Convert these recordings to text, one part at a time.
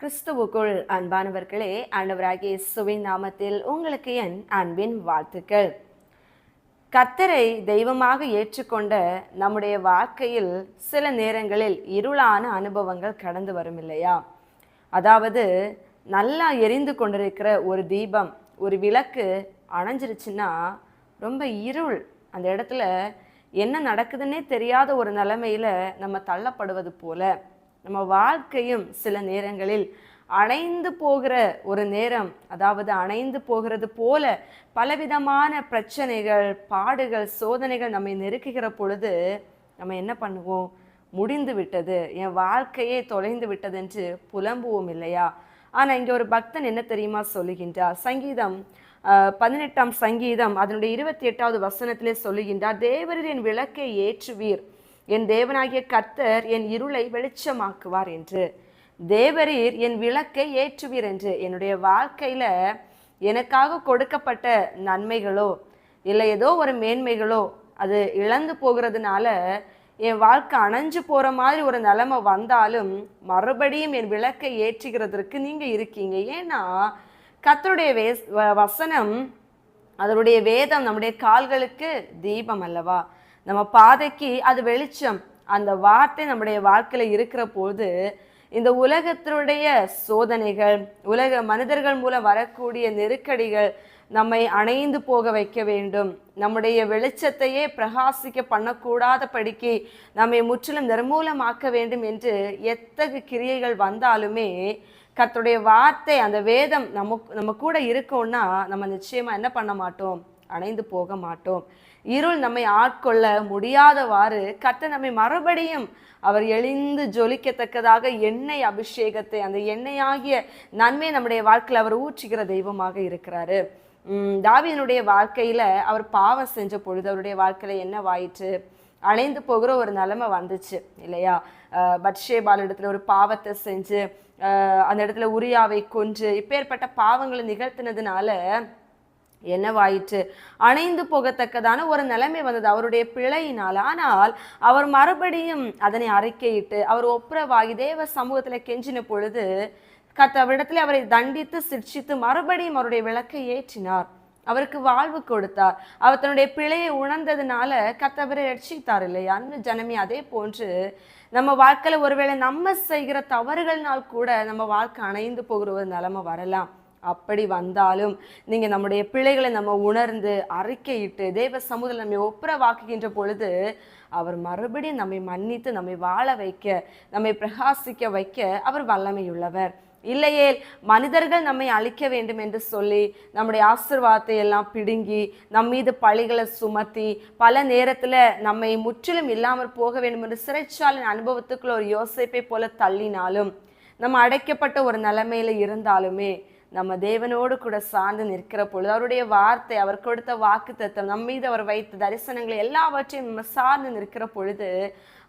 கிறிஸ்துவுக்குள் அன்பானவர்களே ஆண்டவராகிய சுவின் நாமத்தில் உங்களுக்கு என் அன்பின் வாழ்த்துக்கள். கத்தரை தெய்வமாக ஏற்றுக்கொண்ட நம்முடைய வாழ்க்கையில் சில நேரங்களில் இருளான அனுபவங்கள் கடந்து வரும் இல்லையா? அதாவது நல்லா எரிந்து கொண்டிருக்கிற ஒரு தீபம் ஒரு விளக்கு அணைஞ்சிருச்சுன்னா ரொம்ப இருள். அந்த இடத்துல என்ன நடக்குதுன்னே தெரியாத ஒரு நிலைமையில நம்ம தள்ளப்படுவது போல. நம்ம வாழ்க்கையும் சில நேரங்களில் அணைந்து போகிற ஒரு நேரம் அதாவது அணைந்து போகிறது போல பலவிதமான பிரச்சனைகள் பாடுகள் சோதனைகள் நம்மை நெருக்குகிற பொழுது நம்ம என்ன பண்ணுவோம்? முடிந்து விட்டது. என் வாழ்க்கையே தொலைந்து விட்டது என்று புலம்புவோம் இல்லையா? ஆனால் இங்கே ஒரு பக்தன் என்ன தெரியுமா சொல்லுகின்றார்? சங்கீதம் பதினெட்டாம் சங்கீதம் அதனுடைய இருபத்தி எட்டாவது வசனத்திலே சொல்லுகின்றார் தேவரின் விளக்கை ஏற்றுவீர். என் தேவனாகிய கர்த்தர் என் இருளை வெளிச்சமாக்குவார் என்று. தேவரீர் என் விளக்கை ஏற்றுவீர் என்று. என்னுடைய வாழ்க்கையில் எனக்காக கொடுக்கப்பட்ட நன்மைகளோ இல்லை ஏதோ ஒரு மேன்மைகளோ அது இழந்து போகிறதுனால என் வாழ்க்கை அணைஞ்சு போகிற மாதிரி ஒரு நிலைமை வந்தாலும் மறுபடியும் என் விளக்கை ஏற்றுகிறதற்கு நீங்கள் இருக்கீங்க. ஏன்னா கத்தருடைய வே வ- வசனம் அதனுடைய வேதம் நம்முடைய கால்களுக்கு தீபம் அல்லவா? நம்ம பாதைக்கு அது வெளிச்சம். அந்த வார்த்தை நம்முடைய வாழ்க்கையில் இருக்கிற போது இந்த உலகத்தினுடைய சோதனைகள் உலக மனிதர்கள் மூலம் வரக்கூடிய நெருக்கடிகள் நம்மை அணைந்து போக வைக்க வேண்டும். நம்முடைய வெளிச்சத்தையே பிரகாசிக்க பண்ணக்கூடாத படிக்கு நம்மை முற்றிலும் நிர்மூலமாக்க வேண்டும் என்று எத்தகு கிரியைகள் வந்தாலுமே கத்துடைய வார்த்தை அந்த வேதம் நம்ம நம்ம கூட இருக்கோம்னா நம்ம நிச்சயமாக என்ன பண்ண மாட்டோம்? அணைந்து போக மாட்டோம். இருள் நம்மை ஆட்கொள்ள முடியாதவாறு கத்த நம்மை மறுபடியும் அவர் எழுந்து ஜொலிக்கத்தக்கதாக எண்ணெய் அபிஷேகத்தை அந்த எண்ணெயாகிய நன்மை நம்முடைய வாழ்க்கையில் அவர் ஊற்றுகிற தெய்வமாக இருக்கிறாரு. தாவியனுடைய தாவீதனுடைய வாழ்க்கையில அவர் பாவம் செஞ்ச பொழுது அவருடைய வாழ்க்கையில என்னவாயிற்று அணைந்து போகிற ஒரு நிலைமை வந்துச்சு இல்லையா? அஹ் இடத்துல ஒரு பாவத்தை செஞ்சு அந்த இடத்துல உரியாவை கொன்று இப்பேற்பட்ட பாவங்களை நிகழ்த்தினதுனால என்னவாயிற்று? அணைந்து போகத்தக்கதான ஒரு நிலைமை வந்தது அவருடைய பிழையினால். ஆனால் அவர் மறுபடியும் அதனை அறிக்கையிட்டு அவர் ஒப்புரவாகி தேவ சமூகத்தில் கெஞ்சின பொழுது கத்தவிடத்தில் அவரை தண்டித்து சிக்ஷித்து மறுபடியும் அவருடைய விளக்கை ஏற்றினார். அவருக்கு வாழ்வு கொடுத்தார். அவர் தன்னுடைய பிழையை உணர்ந்ததுனால கத்தவரை ரட்சித்தார் இல்லையா? அந்த ஜனமே அதே போன்று நம்ம வாழ்க்கையில் ஒருவேளை நம்ம செய்கிற தவறுகள்னால் கூட நம்ம வாழ்க்கை அணைந்து போகிற ஒரு நிலைமை வரலாம். அப்படி வந்தாலும் நீங்கள் நம்முடைய பிள்ளைகளை நம்ம உணர்ந்து அறிக்கையிட்டு தேவ சமூகத்தில் நம்மை ஒப்புரவாக்குகின்ற பொழுது அவர் மறுபடியும் நம்மை மன்னித்து நம்மை வாழ வைக்க நம்மை பிரகாசிக்க வைக்க அவர் வல்லமையுள்ளவர். இல்லையே மனிதர்கள் நம்மை அழிக்க வேண்டும் என்று சொல்லி நம்முடைய ஆசிர்வாதத்தை எல்லாம் பிடுங்கி நம் மீது பழிகளை சுமத்தி பல நேரத்தில் நம்மை முற்றிலும் இல்லாமல் போக வேண்டும் என்று சிறைச்சாலின் அனுபவத்துக்குள்ள ஒரு யோசிப்பை போல தள்ளினாலும் நம்ம அடைக்கப்பட்ட ஒரு நிலைமையில இருந்தாலுமே நம்ம தேவனோடு கூட சார்ந்து நிற்கிற பொழுது அவருடைய வார்த்தை அவர் கொடுத்த வாக்கு தத்துவம் நம்ம மீது அவர் வைத்த தரிசனங்கள் எல்லாவற்றையும் நம்ம சார்ந்து நிற்கிற பொழுது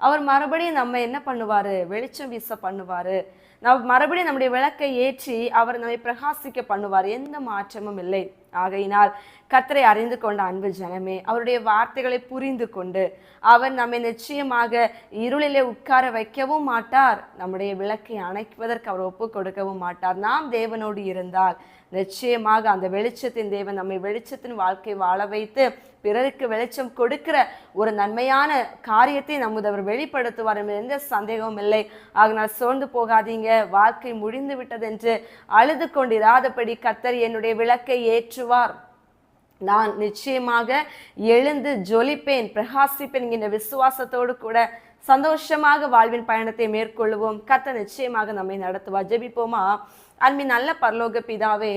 அவர் மறுபடியும் நம்ம என்ன பண்ணுவார்? வெளிச்சம் வீச பண்ணுவார். நம்ம மறுபடியும் நம்முடைய விளக்கை ஏற்றி அவர் நம்மை பிரகாசிக்க பண்ணுவார். எந்த மாற்றமும் இல்லை. ஆகையினால் கத்தரை அறிந்து கொண்ட அன்பு ஜனமே அவருடைய வார்த்தைகளை புரிந்து கொண்டு அவர் நம்மை நிச்சயமாக இருளிலே உட்கார வைக்கவும் மாட்டார். நம்முடைய விளக்கை அணைக்குவதற்கு அவர் ஒப்பு கொடுக்கவும் மாட்டார். நாம் தேவனோடு இருந்தால் நிச்சயமாக அந்த வெளிச்சத்தின் தேவன் நம்மை வெளிச்சத்தின் வாழ்க்கை வாழ வைத்து பிறருக்கு வெளிச்சம் கொடுக்கிற ஒரு நன்மையான காரியத்தை நமது அவர் வெளிப்படுத்துவார் என்பது எந்த சந்தேகமும் இல்லை. ஆகினால் சோர்ந்து போகாதீங்க. வாழ்க்கை முடிந்து விட்டதென்று அழுது கொண்டிராதபடி கத்தர் என்னுடைய விளக்கை ஏற்றுவார். நான் நிச்சயமாக எழுந்து ஜொலிப்பேன் பிரகாசிப்பேன் என்கிற விசுவாசத்தோடு கூட சந்தோஷமாக வாழ்வின் பயணத்தை மேற்கொள்வோம் கத்த நிச்சயமாக நம்மை நடத்துவார். ஜெபிப்போமா? அன்பின் நல்ல பரலோக பிதாவே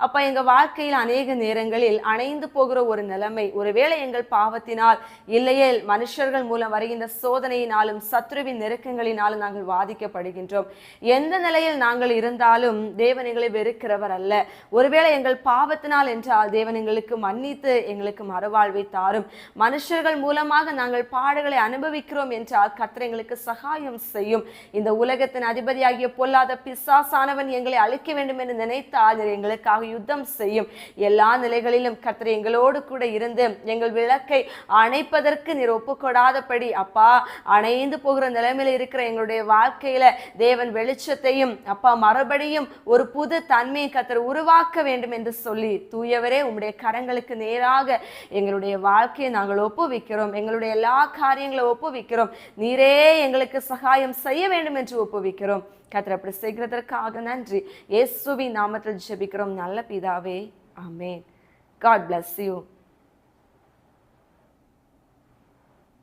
அப்ப எங்க வாழ்க்கையில் அநேக நேரங்களில் அணைந்து போகிற ஒரு நிலைமை ஒருவேளை எங்கள் பாவத்தினால் இல்லையே மனுஷர்கள் மூலம் வருகின்ற சோதனையினாலும் சத்ருவின் நெருக்கங்களினாலும் நாங்கள் பாதிக்கப்படுகின்றோம் எந்த நிலையில் நாங்கள் இருந்தாலும் தேவன் எங்களை வெறுக்கிறவர் அல்ல. ஒருவேளை எங்கள் பாவத்தினால் என்றால் தேவன் எங்களுக்கு மன்னித்து எங்களுக்கு மறுவாழ்வை தாரும். மனுஷர்கள் மூலமாக நாங்கள் பாடுகளை அனுபவிக்கிறோம் என்றால் கர்த்தர் எங்களுக்கு சகாயம் செய்யும். இந்த உலகத்தின் அதிபதியாகிய பொல்லாத பிசாசானவன் எங்களை அழிக்க வேண்டும் என்று நினைத்தால் எங்களுக்காக யுத்தம் செய்யும். எல்லா நிலைகளிலும் கர்த்தர் எங்களோடு கூட இருந்து எங்கள் விளக்கை அணைப்பதற்கு நீர் ஒப்புக்கொடாதபடி அப்பா அணைந்து போகிற நிலைமையில இருக்கிற எங்களுடைய வாழ்க்கையில தேவன் வெளிச்சத்தையும் அப்பா மறுபடியும் ஒரு புது தன்மையை கத்தர் உருவாக்க வேண்டும் என்று சொல்லி தூயவரே உம்முடைய கரங்களுக்கு நேராக எங்களுடைய வாழ்க்கையை நாங்கள் ஒப்புவிக்கிறோம். எங்களுடைய எல்லா காரியங்களை ஒப்புவிக்கிறோம். நீரே எங்களுக்கு சகாயம் செய்ய வேண்டும் என்று ஒப்புவிக்கிறோம். கர்த்தர் அப்படி செய்கிறதற்காக நன்றி. இயேசுவின் நாமத்தில் ஜெபிக்கிறோம். நல்ல பிதாவே. ஆமே காட் பிளஸ் யூ